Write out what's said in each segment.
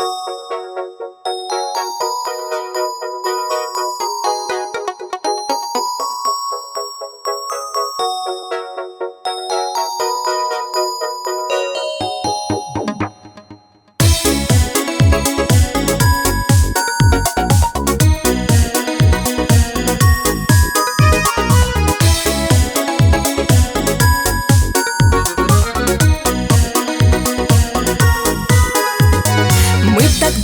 Música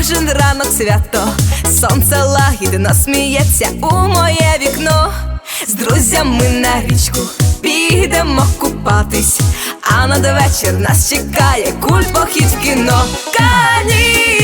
кожен ранок свято, сонце лагідно сміється у моє вікно. З друзями на річку підемо купатись, а надвечір нас чекає культ похід в кіно. Канікули,